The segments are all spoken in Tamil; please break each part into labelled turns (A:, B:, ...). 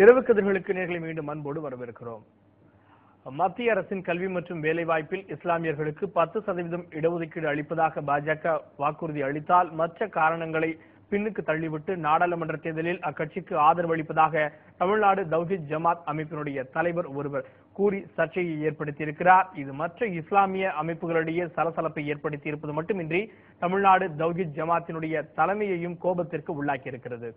A: இரவு கதிர்களுக்கு நேர்களை மீண்டும் அன்போடு வரவேற்கிறோம். மத்திய அரசின் கல்வி மற்றும் வேலைவாய்ப்பில் இஸ்லாமியர்களுக்கு பத்து சதவீதம் இடஒதுக்கீடு அளிப்பதாக பாஜக வாக்குறுதி அளித்தால் மற்ற காரணங்களை பின்னுக்கு தள்ளிவிட்டு நாடாளுமன்ற தேர்தலில் அக்கட்சிக்கு ஆதரவு அளிப்பதாக தமிழ்நாடு தௌஹித் ஜமாத் அமைப்பினுடைய தலைவர் ஒருவர் கூறி சர்ச்சையை ஏற்படுத்தியிருக்கிறார். இது மற்ற இஸ்லாமிய அமைப்புகளிடையே சலசலப்பை ஏற்படுத்தி இருப்பது மட்டுமின்றி தமிழ்நாடு தௌஹித் ஜமாத்தினுடைய தலைமையையும் கோபத்திற்கு உள்ளாக்கியிருக்கிறது.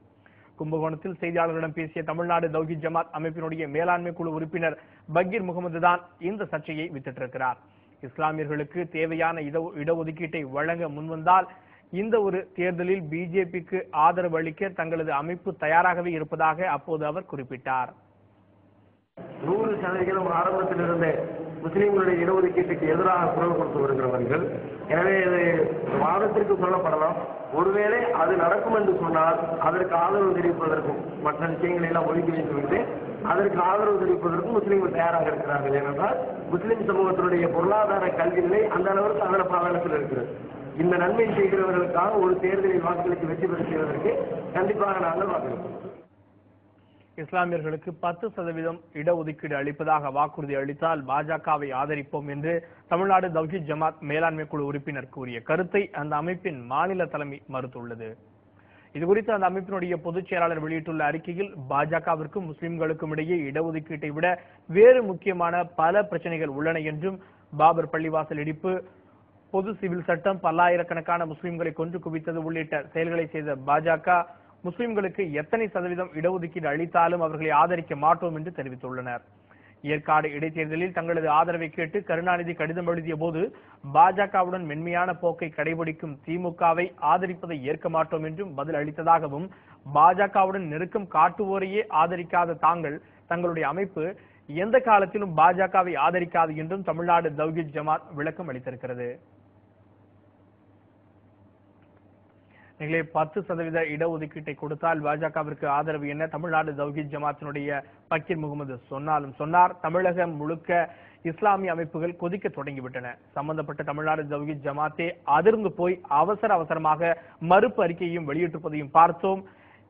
A: கும்பகோணத்தில் செய்தியாளர்களிடம் பேசிய தமிழ்நாடு தௌஹி ஜமாத் அமைப்பினுடைய மேலாண்மை குழு உறுப்பினர் பக்கீர் முகமது தான் இந்த சர்ச்சையை வித்திட்டிருக்கிறார். இஸ்லாமியர்களுக்கு தேவையான இட- இடஒதுக்கீட்டை வழங்க முன்வந்தால் இந்த ஒரு தேர்தலில் பிஜேபிக்கு ஆதரவு அளிக்க தங்களது அமைப்பு தயாராகவே இருப்பதாக அப்போது அவர் குறிப்பிட்டார்.
B: நூறு சதவிகிதம் ஆரம்பத்தில் முஸ்லீம்களுடைய இடஒதுக்கீட்டுக்கு எதிராக குரல் கொடுத்து வருகிறவர்கள். எனவே இது வாதத்திற்கு சொல்லப்படலாம். ஒருவேளை அது நடக்கும் என்று சொன்னால் அதற்கு ஆதரவு தெரிவிப்பதற்கும் மற்ற விஷயங்களை எல்லாம் ஒதுக்கி வைத்துவிட்டு அதற்கு ஆதரவு தெரிவிப்பதற்கும் முஸ்லீம்கள் தயாராக இருக்கிறார்கள். ஏனென்றால் முஸ்லீம் சமூகத்தினுடைய பொருளாதார கல்வி நிலை அந்த அளவிற்கு அதன பாதாளத்தில் இருக்கிறது. இந்த நன்மை செய்கிறவர்களுக்காக ஒரு தேர்தலில் வாக்களித்து வெற்றி பெற செய்வதற்கு கண்டிப்பாக நாங்கள் வாக்களிப்போம்.
A: இஸ்லாமியர்களுக்கு பத்து சதவீதம் இடஒதுக்கீடு அளிப்பதாக வாக்குறுதி அளித்தால் பாஜகவை ஆதரிப்போம் என்று தமிழ்நாடு தௌஹித் ஜமாத் மேலாண்மை குழு உறுப்பினர் கூறிய கருத்தை அந்த அமைப்பின் மாநில தலைமை மறுத்துள்ளது. இதுகுறித்து அந்த அமைப்பினுடைய பொதுச் செயலாளர் வெளியிட்டுள்ள அறிக்கையில் பாஜகவிற்கும் முஸ்லிம்களுக்கும் இடையே இடஒதுக்கீட்டை விட வேறு முக்கியமான பல பிரச்சனைகள் உள்ளன என்றும் பாபர் பள்ளிவாசல் இடிப்பு பொது சிவில் சட்டம் பல்லாயிரக்கணக்கான முஸ்லிம்களை கொன்று குவித்தது உள்ளிட்ட செயல்களை செய்த பாஜக முஸ்லிம்களுக்கு எத்தனை சதவீதம் இடஒதுக்கீடு அளித்தாலும் அவர்களை ஆதரிக்க மாட்டோம் என்று தெரிவித்துள்ளனர். ஏற்காடு இடைத்தேர்தலில் தங்களது ஆதரவை கேட்டு கருணாநிதி கடிதம் எழுதிய போது பாஜகவுடன் மென்மையான போக்கை கடைபிடிக்கும் திமுகவை ஆதரிப்பதை ஏற்க மாட்டோம் என்றும் பதில் அளித்ததாகவும் பாஜகவுடன் நெருக்கம் காட்டுவோரையே ஆதரிக்காத தாங்கள் தங்களுடைய அமைப்பு எந்த காலத்திலும் பாஜகவை ஆதரிக்காது என்றும் தமிழ்நாடு தௌஹித் ஜமாத் விளக்கம் அளித்திருக்கிறது. நீங்களே பத்து சதவீத இடஒதுக்கீட்டை கொடுத்தால் பாஜகவிற்கு ஆதரவு என்ன? தமிழ்நாடு தௌஹித் ஜமாத்தினுடைய பக்கீர் முகமது சொன்னாலும் சொன்னார். தமிழகம் முழுக்க இஸ்லாமிய அமைப்புகள் கொதிக்க தொடங்கிவிட்டன. சம்பந்தப்பட்ட தமிழ்நாடு தௌஹித் ஜமாத்தே அதிர்ந்து போய் அவசர அவசரமாக மறுப்பு அறிக்கையையும் வெளியிட்டிருப்பதையும் பார்த்தோம்.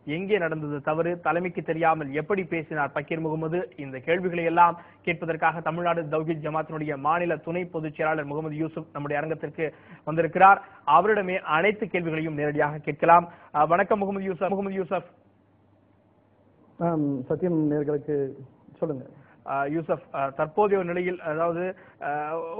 A: எங்கே நடந்தது தவறு தலைமைக்கு தெரியாமல் எப்படி பேசினார் பக்கீர் முகமது? இந்த கேள்விகளை எல்லாம் கேட்பதற்காக தமிழ்நாடு தௌஹித் ஜமாத்தினுடைய மாநில துணை பொதுச் செயலாளர் முகமது யூசுப் நம்முடைய அரங்கத்திற்கு வந்திருக்கிறார். அவரிடமே அனைத்து கேள்விகளையும் நேரடியாக கேட்கலாம். வணக்கம் முகமது யூசப் முகமது யூசப்.
C: சத்தியம் சத்யம் நேர்களுக்கு சொல்லுங்க
A: யூசப் தற்போதைய ஒரு நிலையில் அதாவது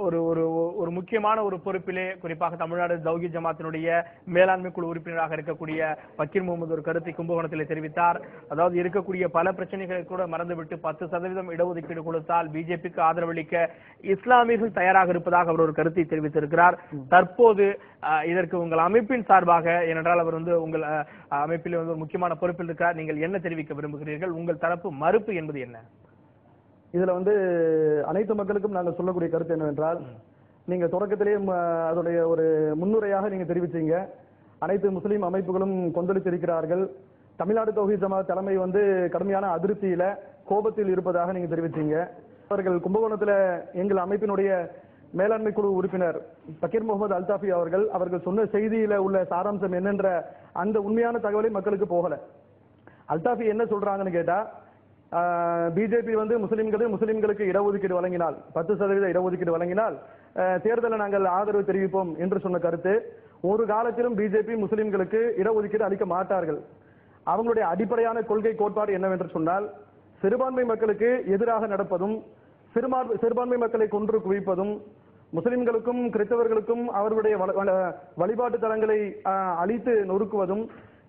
A: ஒரு ஒரு ஒரு முக்கியமான ஒரு பொறுப்பிலே குறிப்பாக தமிழ்நாடு தௌஹித் ஜமாத்தினுடைய மேலாண்மை குழு உறுப்பினராக இருக்கக்கூடிய பக்கீர் முகமது ஒரு கருத்தை கும்பகோணத்தில் தெரிவித்தார். அதாவது இருக்கக்கூடிய பல பிரச்சனைகளை கூட மறந்துவிட்டு பத்து சதவீதம் இடஒதுக்கீடு கொடுத்தால் பிஜேபிக்கு ஆதரவளிக்க இஸ்லாமியர்கள் தயாராக இருப்பதாக அவர் ஒரு கருத்தை தெரிவித்திருக்கிறார். தற்போது இதற்கு உங்கள் அமைப்பின் சார்பாக ஏனென்றால் அவர் வந்து உங்கள் அமைப்பில் வந்து ஒரு முக்கியமான பொறுப்பில் இருக்கிறார். நீங்கள் என்ன தெரிவிக்க விரும்புகிறீர்கள்? உங்கள் தரப்பு மறுப்பு என்பது என்ன?
C: இதுல வந்து அனைத்து மக்களுக்கும் நாங்கள் சொல்லக்கூடிய கருத்து என்னவென்றால் நீங்க தொடக்கத்திலேயே அதோடைய ஒரு முன்னுரையாக நீங்க தெரிவிச்சீங்க. அனைத்து முஸ்லீம் அமைப்புகளும் கொந்தளித்திருக்கிறார்கள். தமிழ்நாடு தொகுதி ஜமாத் தலைமை வந்து கடுமையான அதிருப்தியில கோபத்தில் இருப்பதாக நீங்க தெரிவிச்சீங்க. அவர்கள் கும்பகோணத்துல எங்கள் அமைப்பினுடைய மேலாண்மை குழு உறுப்பினர் பக்கீர் முகமது அல்தாஃபி அவர்கள் அவர்கள் சொன்ன செய்தியில உள்ள சாராம்சம் என்னென்ற அந்த உண்மையான தகவலை மக்களுக்கு போகல. அல்தாஃபி என்ன சொல்றாங்கன்னு கேட்டா பிஜேபி வந்து முஸ்லிம்கள் முஸ்லிம்களுக்கு இடஒதுக்கீடு வழங்கினால் பத்து சதவீத இடஒதுக்கீடு வழங்கினால் தேர்தலில் நாங்கள் ஆதரவு தெரிவிப்போம் என்று சொன்ன கருத்து. ஒரு காலத்திலும் பிஜேபி முஸ்லிம்களுக்கு இடஒதுக்கீடு அளிக்க மாட்டார்கள். அவங்களுடைய அடிப்படையான கொள்கை கோட்பாடு என்னவென்று சொன்னால் சிறுபான்மை மக்களுக்கு எதிராக நடப்பதும் சிறுபான்மை சிறுபான்மை மக்களை கொன்று குவிப்பதும் முஸ்லிம்களுக்கும் கிறிஸ்தவர்களுக்கும் அவர்களுடைய வழிபாட்டு தலங்களை அழித்து நொறுக்குவதும்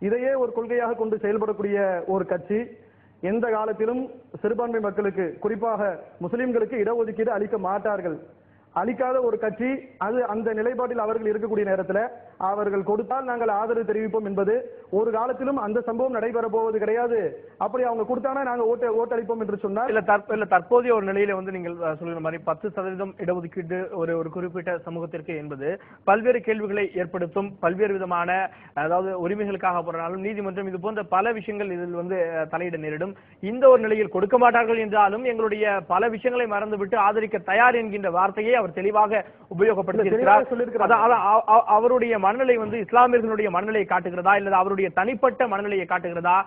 C: இதையே ஒரு கொள்கையாக கொண்டு செயல்படக்கூடிய ஒரு கட்சி. எந்த காலத்திலும் சிறுபான்மை மக்களுக்கு குறிப்பாக முஸ்லிம்களுக்கு இடஒதுக்கீடு அளிக்க மாட்டார்கள். அளிக்காத ஒரு கட்சி அது அந்த நிலைப்பாட்டில் அவர்கள் இருக்கக்கூடிய நேரத்தில் அவர்கள் கொடுத்தால் நாங்கள் ஆதரவு தெரிவிப்போம் என்பது ஒரு காலத்திலும் அந்த சம்பவம் நடைபெற போவது கிடையாது. அப்படி அவங்க கொடுத்தானா நாங்க ஓட்டு ஓட்டளிப்போம் என்று சொன்னால்?
A: இல்ல தற்ப இல்ல தற்போதைய ஒரு நிலையில வந்து நீங்கள் அஹ், சொல்லுற மாதிரி பத்து சதவீதம் இடஒதுக்கீடு ஒரு ஒரு குறிப்பிட்ட சமூகத்திற்கு என்பது பல்வேறு கேள்விகளை ஏற்படுத்தும். பல்வேறு விதமான அதாவது உரிமைகளுக்காக போறாலும் நீதிமன்றம் இது போன்ற பல விஷயங்கள் இதில் வந்து தலையிட நேரிடும். இந்த ஒரு நிலையில் கொடுக்க மாட்டார்கள் என்றாலும் எங்களுடைய பல விஷயங்களை மறந்துவிட்டு ஆதரிக்க தயார் என்கின்ற வார்த்தையை அவர் தெளிவாக உபயோகப்படுத்தி
C: தெளிவாக
A: இருக்கிறார்
C: சொல்லியிருக்கிறார்.
A: அதான் அதான் அவ- அவ- அவருடைய மனநிலை வந்து இஸ்லாமியர்களுடைய மனநிலையை காட்டுகிறதா இல்லது அவருடைய தனிப்பட்ட மனநிலையை காட்டுகிறதா?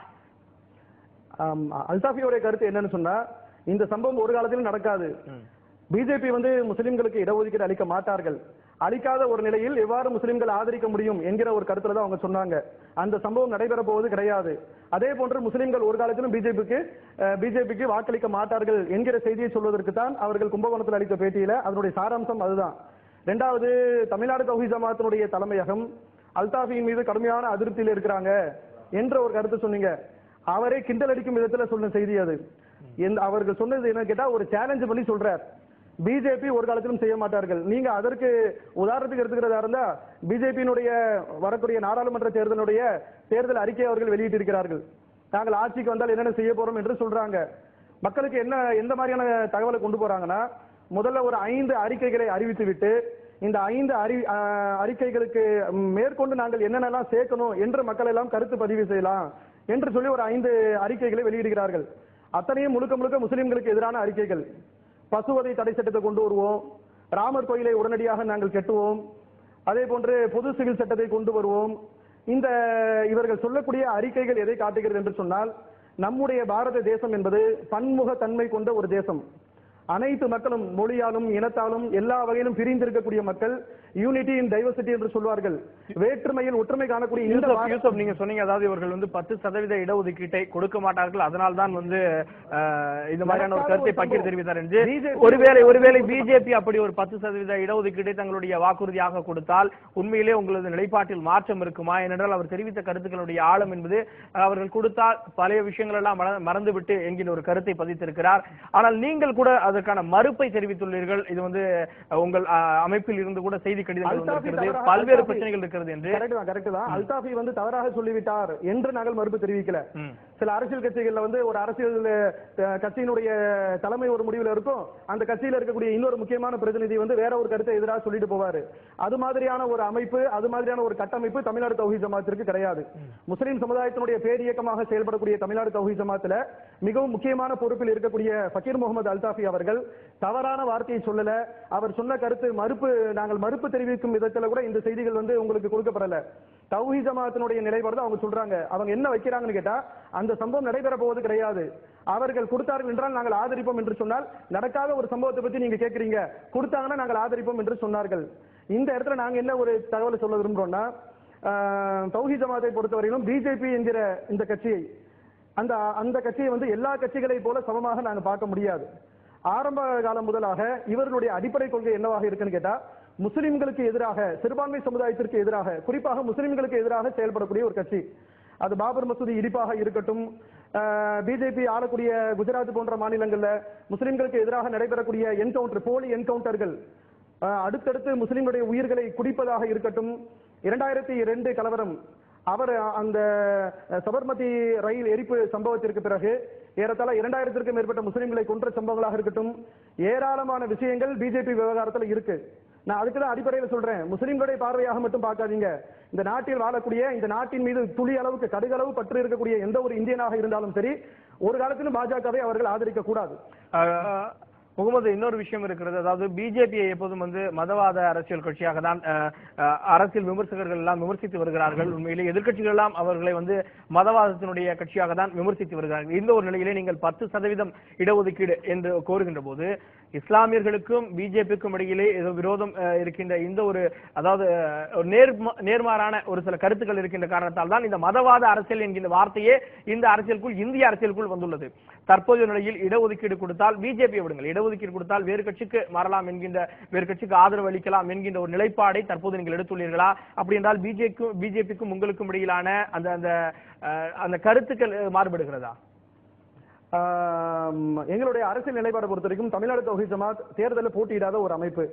C: ஆம், அல்தாஃபியோடைய கருத்து என்னன்னு சொன்னா இந்த சம்பவம் ஒரு காலத்திலும் நடக்காது. பிஜேபி வந்து முஸ்லிம்களுக்கு இடஒதுக்கீடு அளிக்க மாட்டார்கள். அளிக்காத ஒரு நிலையில் எவ்வாறு முஸ்லிம்கள் ஆதரிக்க முடியும் என்கிற ஒரு கருத்துல தான் அவங்க சொன்னாங்க. அந்த சம்பவம் நடைபெற போவது கிடையாது. அதே போன்று முஸ்லிம்கள் ஒரு காலத்திலும் பிஜேபிக்கு பிஜேபிக்கு வாக்களிக்க மாட்டார்கள் என்கிற செய்தியை சொல்வதற்கு தான் அவர்கள் கும்பகோணத்தில் அளித்த பேட்டியில அதனுடைய சாராம்சம் அதுதான். ரெண்டாவது தமிழ்நாடு தௌஹி ஜமாத்தினுடைய தலைமையகம் அல்தாஃபியின் மீது கடுமையான அதிருப்தியில் இருக்கிறாங்க என்ற ஒரு கருத்து சொன்னீங்க. அவரே கிண்டல் அடிக்கும் விதத்துல சொன்ன செய்தி அது. அவர்கள் சொன்னது என்ன கேட்டா ஒரு சேலஞ்ச் பண்ணி சொல்றார். பிஜேபி ஒரு காலத்திலும் செய்ய மாட்டார்கள். நீங்க அதற்கு உதாரணத்துக்கு எடுத்துக்கிறதா இருந்தா பிஜேபியினுடைய வரக்கூடிய நாடாளுமன்ற தேர்தலுடைய தேர்தல் அறிக்கையை அவர்கள் வெளியிட்டிருக்கிறார்கள். நாங்கள் ஆட்சிக்கு வந்தால் என்னென்ன செய்ய போறோம் என்று சொல்றாங்க. மக்களுக்கு என்ன எந்த மாதிரியான தகவலை கொண்டு போறாங்கன்னா முதல்ல ஒரு ஐந்து அறிக்கைகளை அறிவித்து விட்டு இந்த ஐந்து அறி அறிக்கைகளுக்கு மேற்கொண்டு நாங்கள் என்னென்னலாம் சேர்க்கணும் என்று மக்கள் எல்லாம் கருத்து பதிவு செய்யலாம் என்று சொல்லி ஒரு ஐந்து அறிக்கைகளை வெளியிடுகிறார்கள். அத்தனையும் முழுக்க முழுக்க முஸ்லிம்களுக்கு எதிரான அறிக்கைகள். பசுவதை தடை சட்டத்தை கொண்டு வருவோம். ராமர் கோயிலை உடனடியாக நாங்கள் கெட்டுவோம். அதே போன்று பொது சிவில் சட்டத்தை கொண்டு வருவோம். இந்த இவர்கள் சொல்லக்கூடிய அறிக்கைகள் எதை காட்டுகிறது என்று சொன்னால் நம்முடைய பாரத தேசம் என்பது பன்முக தன்மை கொண்ட ஒரு தேசம். அனைத்து மக்களும் மொழியாலும் இனத்தாலும் எல்லா வகையிலும் பிரிந்திருக்கக்கூடிய மக்கள் யூனிட்டி இன் டைவர்சிட்டி என்று சொல்வார்கள். வேற்றுமையில் ஒற்றுமை காணக்கூடிய இந்த
A: யூசப் நீங்க சொன்னீங்க அதாவது இவர்கள் வந்து பத்து சதவீத இடஒதுக்கீட்டை கொடுக்க மாட்டார்கள். அதனால் தான் வந்து இந்த மாதிரியான ஒரு கருத்தை
C: சம்பவம்.
A: தெரிவித்தார் என்று ஒருவேளை ஒருவேளை பிஜேபி அப்படி ஒரு பத்து சதவீத இடஒதுக்கீட்டை தங்களுடைய வாக்குறுதியாக கொடுத்தால் உண்மையிலே உங்களது நிலைப்பாட்டில் மாற்றம் இருக்குமா? ஏனென்றால் அவர் தெரிவித்த கருத்துக்களுடைய ஆழம் என்பது அவர்கள் கொடுத்தால் பழைய விஷயங்கள் எல்லாம் மற- மறந்துவிட்டு என்கிற ஒரு கருத்தை பதித்திருக்கிறார். ஆனால் நீங்கள் கூட அதற்கான மறுப்பை தெரிவித்துள்ளீர்கள். இது வந்து உங்கள் அமைப்பில் இருந்து கூட செய்தி கடிதங்கள் வந்திருக்கிறது
C: தவறாக-
A: பல்வேறு பிரச்சனைகள் இருக்கிறது என்று.
C: கரெக்ட் தான் கரெக்ட் தான். அல்தாஃபி வந்து தவறாக சொல்லிவிட்டார் என்று நாங்கள் மறுப்பு தெரிவிக்கல. சில அரசியல் கட்சிகள்ல வந்து ஒரு அரசியல் கட்சியினுடைய தலைமை ஒரு முடிவுல இருக்கும். அந்த கட்சியில் இருக்கக்கூடிய இன்னொரு முக்கியமான பிரதிநிதி வந்து வேற ஒரு கருத்தை எதிராக சொல்லிட்டு போவாரு. அது மாதிரியான ஒரு அமைப்பு அது மாதிரியான ஒரு கட்டமைப்பு தமிழ்நாடு தௌஹி ஜமாத்திற்கு கிடையாது. முஸ்லீம் சமுதாயத்தினுடைய பேர் இயக்கமாக செயல்படக்கூடிய தமிழ்நாடு தௌஹி ஜமாத்துல மிகவும் முக்கியமான பொறுப்பில் இருக்கக்கூடிய ஃபக்கீர் முகமது அல்தாஃபி அவர்கள் தவறான வார்த்தையை சொல்லல. அவர் சொன்ன கருத்து மறுப்பு நாங்கள் மறுப்பு தெரிவிக்கும் விதத்துல கூட இந்த செய்திகள் வந்து உங்களுக்கு கொடுக்கப்படல. தௌஹி ஜமாத்தினுடைய நிலைப்பாடு அவங்க சொல்றாங்க. அவங்க என்ன வைக்கிறாங்கன்னு கேட்டா அந்த சம்பவம் நடைபெற போவது கிடையாது. அவர்கள் கொடுத்தார்கள் என்றால் நாங்கள் ஆதரிப்போம் என்று சொன்னால் நடக்காத ஒரு சம்பவத்தை பத்தி நீங்க கேட்கறீங்க கொடுத்தாங்கன்னா நாங்கள் ஆதரிப்போம் என்று சொன்னார்கள். இந்த இடத்துல நாங்க என்ன ஒரு தகவலை சொல்ல விரும்புறோம்னா தௌஹி ஜமாத்தை பொறுத்தவரையிலும் பிஜேபி என்கிற இந்த கட்சியை அந்த அந்த கட்சியை வந்து எல்லா கட்சிகளை போல சமமாக நாங்க பார்க்க முடியாது. ஆரம்ப காலம் முதலாக இவர்களுடைய அடிப்படை கொள்கை என்னவாக இருக்குன்னு கேட்டா முஸ்லிம்களுக்கு எதிராக சிறுபான்மை சமுதாயத்திற்கு எதிராக குறிப்பாக முஸ்லிம்களுக்கு எதிராக செயல்படக்கூடிய ஒரு கட்சி. அது பாபர் மசூதி இடிப்பாக இருக்கட்டும். பிஜேபி ஆளக்கூடிய குஜராத் போன்ற மாநிலங்களில் முஸ்லிம்களுக்கு எதிராக நடைபெறக்கூடிய என்கவுண்டர் போலி என்கவுண்டர்கள் அடுத்தடுத்து முஸ்லிம்களுடைய உயிர்களை குடிப்பதாக இருக்கட்டும். இரண்டாயிரத்தி இரண்டு கலவரம் அவர் அந்த சபர்மதி ரயில் எரிப்பு சம்பவத்திற்கு பிறகு ஏறத்தாழ இரண்டாயிரத்திற்கும் மேற்பட்ட முஸ்லிம்களை கொன்ற சம்பவங்களாக இருக்கட்டும். ஏராளமான விஷயங்கள் பிஜேபி விவகாரத்தில் இருக்கு. நான் அதுக்கு தான் அடிப்படையில் சொல்றேன். முஸ்லிம்களுடைய பார்வையாக மட்டும் பார்க்காதீங்க. இந்த நாட்டில் வாழக்கூடிய இந்த நாட்டின் மீது துளி அளவுக்கு கடுகளவு பற்று இருக்கக்கூடிய எந்த ஒரு இந்தியனாக இருந்தாலும் சரி ஒரு காலத்திலும் பாஜகவை அவர்கள் ஆதரிக்க கூடாது
A: முகமது இன்னொரு விஷயம் இருக்கிறது. அதாவது பிஜேபியை எப்போதும் வந்து மதவாத அரசியல் கட்சியாக தான் அரசியல் விமர்சகர்கள் எல்லாம் விமர்சித்து வருகிறார்கள். உண்மையிலே எதிர்கட்சிகள் எல்லாம் அவர்களை வந்து மதவாதத்தினுடைய கட்சியாக தான் விமர்சித்து வருகிறார்கள். இந்த ஒரு நிலையிலே நீங்கள் பத்து சதவீதம் இடஒதுக்கீடு என்று கோருகின்ற போது இஸ்லாமியர்களுக்கும் பிஜேபிக்கும் இடையிலே ஏதோ விரோதம் இருக்கின்ற இந்த ஒரு அதாவது நேர் ஒரு நேர்மாறான ஒரு சில கருத்துக்கள் இருக்கின்ற காரணத்தால் தான் இந்த மதவாத அரசியல் என்கின்ற வார்த்தையே இந்த அரசியலுக்குள் இந்திய அரசியலுக்குள் வந்துள்ளது. தற்போதைய நிலையில் இடஒதுக்கீடு கொடுத்தால் பிஜேபி விடுங்கள். இடஒதுக்கீடு கொடுத்தால் வேறு கட்சிக்கு மாறலாம் என்கின்ற வேறு கட்சிக்கு ஆதரவு அளிக்கலாம் என்கின்ற ஒரு நிலைப்பாடை தற்போது நீங்கள் எடுத்துள்ளீர்களா? அப்படி என்றால் பிஜேக்கும் பிஜேபிக்கும் உங்களுக்கும் இடையிலான அந்த அந்த அந்த கருத்துக்கள் மாறுபடுகிறதா?
C: எங்களுடைய அரசியல் நிலைப்பாடு பொறுத்த வரைக்கும் தமிழ்நாடு தௌஹி ஜமாத் தேர்தலில் போட்டியிடாத ஒரு அமைப்பு.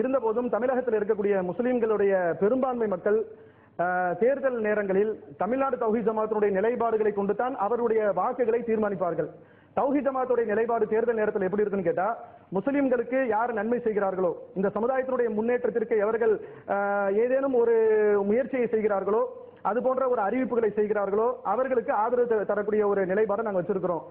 C: இருந்த போதும் தமிழகத்தில் இருக்கக்கூடிய முஸ்லிம்களுடைய பெரும்பான்மை மக்கள் தேர்தல் நேரங்களில் தமிழ்நாடு தௌஹி ஜமாத்தினுடைய நிலைப்பாடுகளை கொண்டு தான் அவருடைய வாக்குகளை தீர்மானிப்பார்கள். தௌஹி ஜமாத்துடைய நிலைப்பாடு தேர்தல் நேரத்தில் எப்படி இருக்குன்னு கேட்டா முஸ்லிம்களுக்கு யார் நன்மை செய்கிறார்களோ இந்த சமுதாயத்தினுடைய முன்னேற்றத்திற்கு எவர்கள் ஏதேனும் ஒரு முயற்சியை செய்கிறார்களோ அது போன்ற ஒரு அறிவிப்புகளை செய்கிறார்களோ அவர்களுக்கு ஆதரவு த- தரக்கூடிய ஒரு நிலைப்பாடை நாங்கள் வச்சிருக்கிறோம்.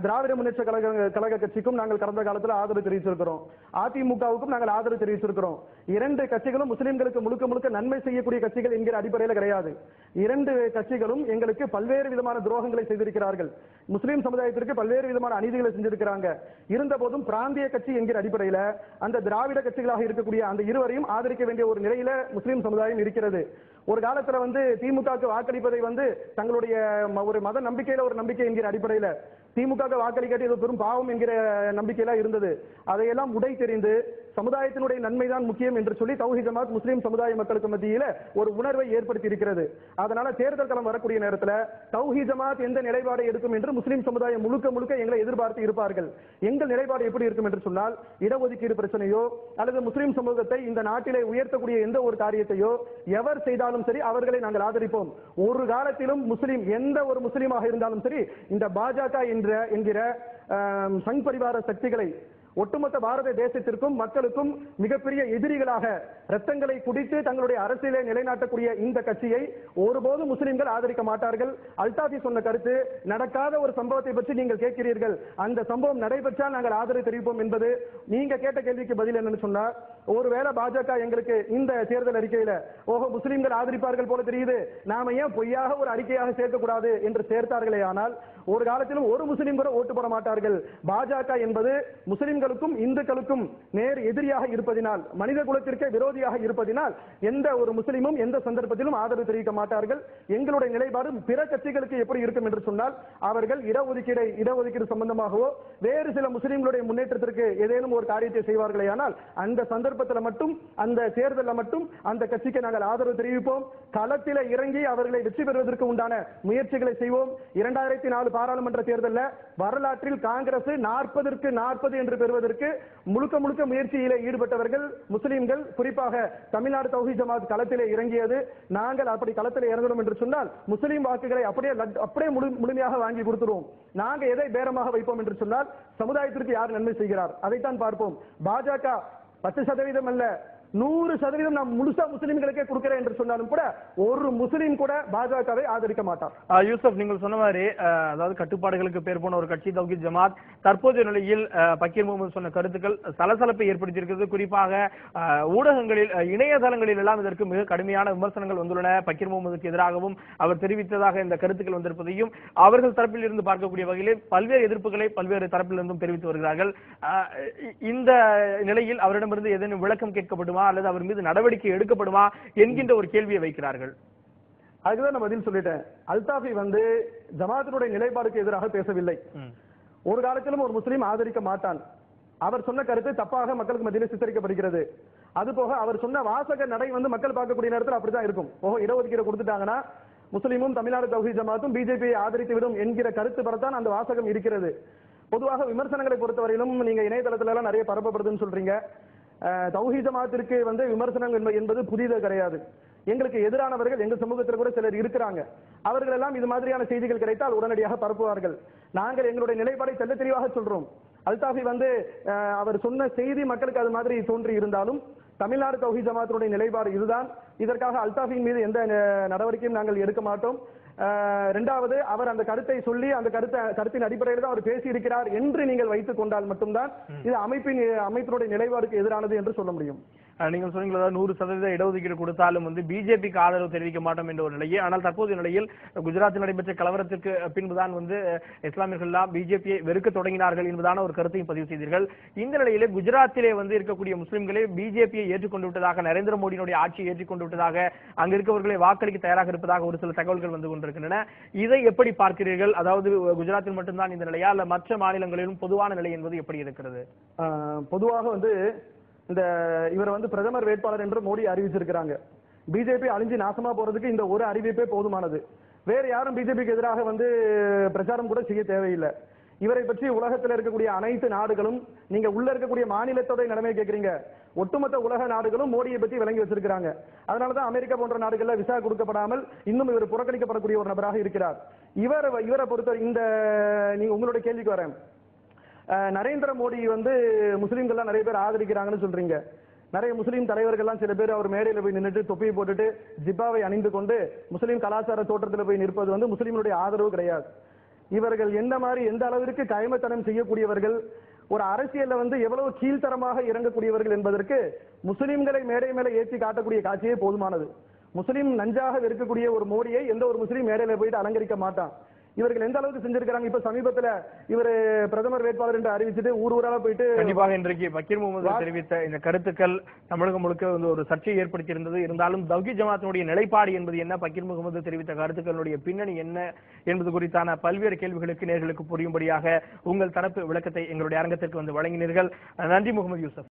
C: திராவிட முன்னேற்ற கழக கழக கட்சிக்கும் நாங்கள் கடந்த காலத்தில் ஆதரவு தெரிவிச்சிருக்கிறோம். அதிமுகவுக்கும் நாங்கள் ஆதரவு தெரிவிச்சிருக்கிறோம். இரண்டு கட்சிகளும் முஸ்லிம்களுக்கு முழுக்க முழுக்க நன்மை செய்யக்கூடிய கட்சிகள் என்கிற அடிப்படையில் கிடையாது. இரண்டு கட்சிகளும் எங்களுக்கு பல்வேறு விதமான துரோகங்களை செய்திருக்கிறார்கள். முஸ்லிம் சமுதாயத்திற்கு பல்வேறு விதமான அநீதிகளை செஞ்சிருக்கிறாங்க. இருந்த போதும் பிராந்திய கட்சி என்கிற அடிப்படையில் அந்த திராவிட கட்சிகளாக இருக்கக்கூடிய அந்த இருவரையும் ஆதரிக்க வேண்டிய ஒரு நிலையில முஸ்லிம் சமுதாயம் இருக்கிறது. ஒரு காலத்துல வந்து திமுகவுக்கு வாக்களிப்பதை வந்து தங்களுடைய ஒரு மத நம்பிக்கையில ஒரு நம்பிக்கை என்கிற அடிப்படையில திமுக வாக்களிக்காட்டி பெரும் பாவம் என்கிற நம்பிக்கையெல்லாம் இருந்தது. அதையெல்லாம் உடை தெரிந்து சமுதாயத்தினுடைய நன்மைதான் முக்கியம் என்று சொல்லி தௌஹி ஜமாத் முஸ்லிம் சமுதாய மக்களுக்கு மத்தியில் ஒரு உணர்வை ஏற்படுத்தி இருக்கிறது அதனால தேர்தல் களம் வரக்கூடிய நேரத்துல தௌஹி ஜமாத் எந்த நிலைப்பாடை எடுக்கும் என்று முஸ்லிம் சமுதாயம் முழுக்க முழுக்க எங்களை எதிர்பார்த்து இருப்பார்கள். எங்கள் நிலைப்பாடு எப்படி இருக்கும் என்று சொன்னால் இடஒதுக்கீடு பிரச்சனையோ அல்லது முஸ்லிம் சமூகத்தை இந்த நாட்டிலே உயர்த்தக்கூடிய எந்த ஒரு காரியத்தையோ எவர் செய்தாலும் சரி அவர்களை நாங்கள் ஆதரிப்போம். ஒரு காலத்திலும் முஸ்லீம் எந்த ஒரு முஸ்லீமாக இருந்தாலும் சரி இந்த பாஜக என்ற என்கிற சங் பரிவார சக்திகளை ஒட்டுமொத்த பாரத தேசத்திற்கும் மக்களுக்கும் மிகப்பெரிய எதிரிகளாக ரத்தங்களை குடித்து தங்களுடைய அரசியலை நிலைநாட்டக்கூடிய இந்த கட்சியை ஒருபோதும் முஸ்லிம்கள் ஆதரிக்க மாட்டார்கள். அல்தாஃபி சொன்ன கருத்து நடக்காத ஒரு சம்பவத்தை பற்றி நீங்கள் கேட்கிறீர்கள். அந்த சம்பவம் நடைபெற்றால் நாங்கள் ஆதரவு தெரிவிப்போம் என்பது நீங்க கேட்ட கேள்விக்கு பதில் என்னன்னு சொன்னா ஒருவேளை பாஜக எங்களுக்கு இந்த தேர்தல் அறிக்கையில ஓஹோ முஸ்லிம்கள் ஆதரிப்பார்கள் போல தெரியுது. நாம ஏன் பொய்யாக ஒரு அறிக்கையாக சேர்க்கக்கூடாது? என்று சேர்த்தார்களே ஆனால் ஒரு காலத்திலும் ஒரு முஸ்லிம் கூட ஓட்டு போட மாட்டார்கள். பாஜக என்பது முஸ்லிம் முஸ்லிம்களுக்கும் இந்துக்களுக்கும் நேர் எதிரியாக இருப்பதினால் மனித குலத்திற்கே விரோதியாக இருப்பதினால் எந்த ஒரு முஸ்லிமும் எந்த சந்தர்ப்பத்திலும் ஆதரவு தெரிவிக்க மாட்டார்கள். எங்களுடைய நிலைப்பாடு பிற கட்சிகளுக்கு எப்படி இருக்கும் என்று சொன்னால் அவர்கள் இடஒதுக்கீடை இடஒதுக்கீடு சம்பந்தமாகவோ வேறு சில முஸ்லிம்களுடைய முன்னேற்றத்திற்கு ஏதேனும் ஒரு காரியத்தை செய்வார்களே ஆனால் அந்த சந்தர்ப்பத்தில் மட்டும் அந்த தேர்தலில் மட்டும் அந்த கட்சிக்கு நாங்கள் ஆதரவு தெரிவிப்போம். களத்தில் இறங்கி அவர்களை வெற்றி பெறுவதற்கு உண்டான முயற்சிகளை செய்வோம். இரண்டாயிரத்தி நாலு பாராளுமன்ற தேர்தலில் வரலாற்றில் காங்கிரஸ் நாற்பதற்கு நாற்பது என்று பெறுவதற்கு முழுக்க முழுக்க முயற்சியிலே ஈடுபட்டவர்கள் முஸ்லிம்கள் குறிப்பாக தமிழ்நாடு தௌஹி ஜமாத் களத்திலே இறங்கியது. நாங்கள் அப்படி களத்தில் இறங்கணும் என்று சொன்னால் முஸ்லிம் வாக்குகளை அப்படியே அப்படியே முழு- முழுமையாக வாங்கி கொடுத்துருவோம். நாங்க எதை பேரமாக வைப்போம் என்று சொன்னால் சமுதாயத்திற்கு யார் நன்மை செய்கிறார்? அதைத்தான் பார்ப்போம். பாஜக பத்து சதவீதம் அல்ல நூறு சதவீதம் நான் முழுசா முஸ்லிம்களுக்கே கொடுக்கிறேன் என்று சொன்னாலும் கூட ஒரு முஸ்லீம் கூட பாஜகவை ஆதரிக்க மாட்டார்.
A: யூசப் நீங்கள் சொன்ன மாதிரி அதாவது கட்டுப்பாடுகளுக்கு பேர் போன ஒரு கட்சி தௌஹீத் ஜமாத். தற்போதைய நிலையில் பக்கீர் முகமது சொன்ன கருத்துக்கள் சலசலப்பை ஏற்படுத்தியிருக்கிறது. குறிப்பாக ஊடகங்களில் இணையதளங்களில் எல்லாம் இதற்கு மிக கடுமையான விமர்சனங்கள் வந்துள்ளன. பக்கீர் முகமதுக்கு எதிராகவும் அவர் தெரிவித்ததாக இந்த கருத்துக்கள் வந்திருப்பதையும் அவர்கள் தரப்பில் இருந்து பார்க்கக்கூடிய வகையில் பல்வேறு எதிர்ப்புகளை பல்வேறு தரப்பிலிருந்தும் தெரிவித்து வருகிறார்கள். இந்த நிலையில் அவரிடமிருந்து ஏதேனும் விளக்கம் கேட்கப்படுமா? அல்லது அவர் மீது நடவடிக்கை எடுக்கப்படுமா என்கின்ற ஒரு கேள்வியை வைக்கிறார்கள்.
C: அதுக்குதான் நான் பதில் சொல்லிட்டேன். அல்தாஃபி வந்து ஜமாத்தினுடைய நிலைப்பாடுக்கு எதிராக பேசவில்லை. ஒரு காலத்திலும் ஒரு முஸ்லீம் ஆதரிக்க மாட்டான். அவர் சொன்ன கருத்து தப்பாக மக்களுக்கு மத்தியில் சித்தரிக்கப்படுகிறது. அது போக அவர் சொன்ன வாசக நடை வந்து மக்கள் பார்க்கக்கூடிய நேரத்தில் அப்படிதான் இருக்கும். ஓஹோ இடஒதுக்கீடு கொடுத்துட்டாங்கன்னா முஸ்லீமும் தமிழ்நாடு தௌஹி ஜமாத்தும் பிஜேபியை ஆதரித்து விடும் என்கிற கருத்து பரத்தான் அந்த வாசகம் இருக்கிறது. பொதுவாக விமர்சனங்களை பொறுத்தவரையிலும் நீங்க இணையதளத்துல எல்லாம் நிறைய பரப்பப்படுதுன்னு சொல்றீங்க. அஹ், ஜமாத்திற்கு வந்து விமர்சனம் என்பது புதிது கிடையாது. எங்களுக்கு எதிரானவர்கள் எங்கள் சமூகத்தில் கூட சிலர் இருக்கிறாங்க. அவர்கள் எல்லாம் இது மாதிரியான செய்திகள் கிடைத்தால் உடனடியாக பரப்புவார்கள். நாங்கள் எங்களுடைய நிலைப்பாடை தெள்ள தெளிவாக சொல்றோம். அல்தாஃபி வந்து அவர் சொன்ன செய்தி மக்களுக்கு அது மாதிரி தோன்றி இருந்தாலும் தமிழ்நாடு தௌஹி ஜமாத்தினுடைய நிலைப்பாடு இதுதான். இதற்காக அல்தாஃபின் மீது எந்த நடவடிக்கையும் நாங்கள் எடுக்க மாட்டோம். அஹ், இரண்டாவது அவர் அந்த கருத்தை சொல்லி அந்த கருத்தை கருத்தின் அடிப்படையில் தான் அவர் பேசியிருக்கிறார் என்று நீங்கள் வைத்துக் கொண்டால் மட்டும்தான் இது அமைப்பின் அமைப்பினுடைய நிலைப்பாடுக்கு எதிரானது என்று சொல்ல முடியும்.
A: நீங்கள் சொன்னீங்களா நூறு சதவீத இடஒதுக்கீடு கொடுத்தாலும் வந்து பிஜேபிக்கு ஆதரவு தெரிவிக்க மாட்டோம் என்ற ஒரு நிலையே. ஆனால் தற்போதைய நிலையில் குஜராத்தில் நடைபெற்ற கலவரத்திற்கு பின்புதான் வந்து அஹ், இஸ்லாமியர்கள் எல்லாம் பிஜேபியை வெறுக்க தொடங்கினார்கள் என்பதான ஒரு கருத்தையும் பதிவு செய்தீர்கள். இந்த நிலையிலே குஜராத்திலே வந்து இருக்கக்கூடிய முஸ்லிம்களே பிஜேபியை ஏற்றுக்கொண்டு விட்டதாக நரேந்திர மோடியினுடைய ஆட்சியை ஏற்றுக்கொண்டு விட்டதாக அங்க இருக்கவர்களை வாக்களிக்க தயாராக இருப்பதாக ஒரு சில தகவல்கள் வந்து கொண்டிருக்கின்றன. இதை எப்படி பார்க்கிறீர்கள்? அதாவது குஜராத்தில் மட்டும்தான் இந்த நிலையா? இல்ல மற்ற மாநிலங்களிலும் பொதுவான நிலை என்பது எப்படி இருக்கிறது?
C: பொதுவாக வந்து இந்த இவரை வந்து பிரதமர் வேட்பாளர் என்று மோடி அறிவிச்சிருக்கிறாங்க. பிஜேபி அழிஞ்சு நாசமா போறதுக்கு இந்த ஒரு அறிவிப்பே போதுமானது. வேற யாரும் பிஜேபிக்கு எதிராக வந்து பிரச்சாரம் கூட செய்ய தேவையில்லை. இவரை பற்றி உலகத்தில் இருக்கக்கூடிய அனைத்து நாடுகளும் நீங்க உள்ள இருக்கக்கூடிய மாநிலத்தோட நிலைமை கேட்குறீங்க ஒட்டுமொத்த உலக நாடுகளும் மோடியை பற்றி விளங்கி வச்சிருக்கிறாங்க. அதனாலதான் அமெரிக்கா போன்ற நாடுகள்ல விசா கொடுக்கப்படாமல் இன்னும் இவர் புறக்கணிக்கப்படக்கூடிய ஒரு நபராக இருக்கிறார். இவர் இவரை பொறுத்த இந்த நீங்க உங்களுடைய கேள்விக்கு வரேன். நரேந்திர மோடி வந்து முஸ்லீம்கள்லாம் நிறைய பேர் ஆதரிக்கிறாங்கன்னு சொல்றீங்க. நிறைய முஸ்லீம் தலைவர்கள்லாம் சில பேர் அவர் மேடையில போய் நின்னுட்டு தொப்பியை போட்டுட்டு ஜிப்பாவை அணிந்து கொண்டு முஸ்லீம் கலாச்சார தோற்றத்துல போய் நிற்பது வந்து முஸ்லீம்களுடைய ஆதரவு கிடையாது. இவர்கள் எந்த மாதிரி எந்த அளவிற்கு கயமத்தனம் செய்யக்கூடியவர்கள் ஒரு அரசியல்ல வந்து எவ்வளவு கீழ்த்தரமாக இறங்கக்கூடியவர்கள் என்பதற்கு முஸ்லிம்களை மேடை மேல ஏற்றி காட்டக்கூடிய காட்சியே போதுமானது. முஸ்லிம் நஞ்சாக இருக்கக்கூடிய ஒரு மோடியை எந்த ஒரு முஸ்லீம் மேடையில போயிட்டு அலங்கரிக்க மாட்டான். இவர்கள் எந்த அளவுக்கு செஞ்சிருக்காங்க இப்ப சமீபத்துல இவர் பிரதமர் வேட்பாளர் என்று அறிவிச்சுட்டு ஊர் ஊராக போயிட்டு
A: கண்டிப்பாக இன்றைக்கு பக்கீர் முகமது தெரிவித்த இந்த கருத்துக்கள் தமிழகம் முழுக்க வந்து ஒரு சர்ச்சையை ஏற்படுத்தியிருந்தது. இருந்தாலும் தவ்கி ஜமாத்தினுடைய நிலைப்பாடு என்பது என்ன? பக்கீர் முகமது தெரிவித்த கருத்துக்களுடைய பின்னணி என்ன என்பது குறித்தான பல்வேறு கேள்விகளுக்கு நேர்களுக்கு புரியும்படியாக உங்கள் தரப்பு விளக்கத்தை எங்களுடைய அரங்கத்திற்கு வந்து வழங்கினீர்கள். நன்றி முகமது யூசப்.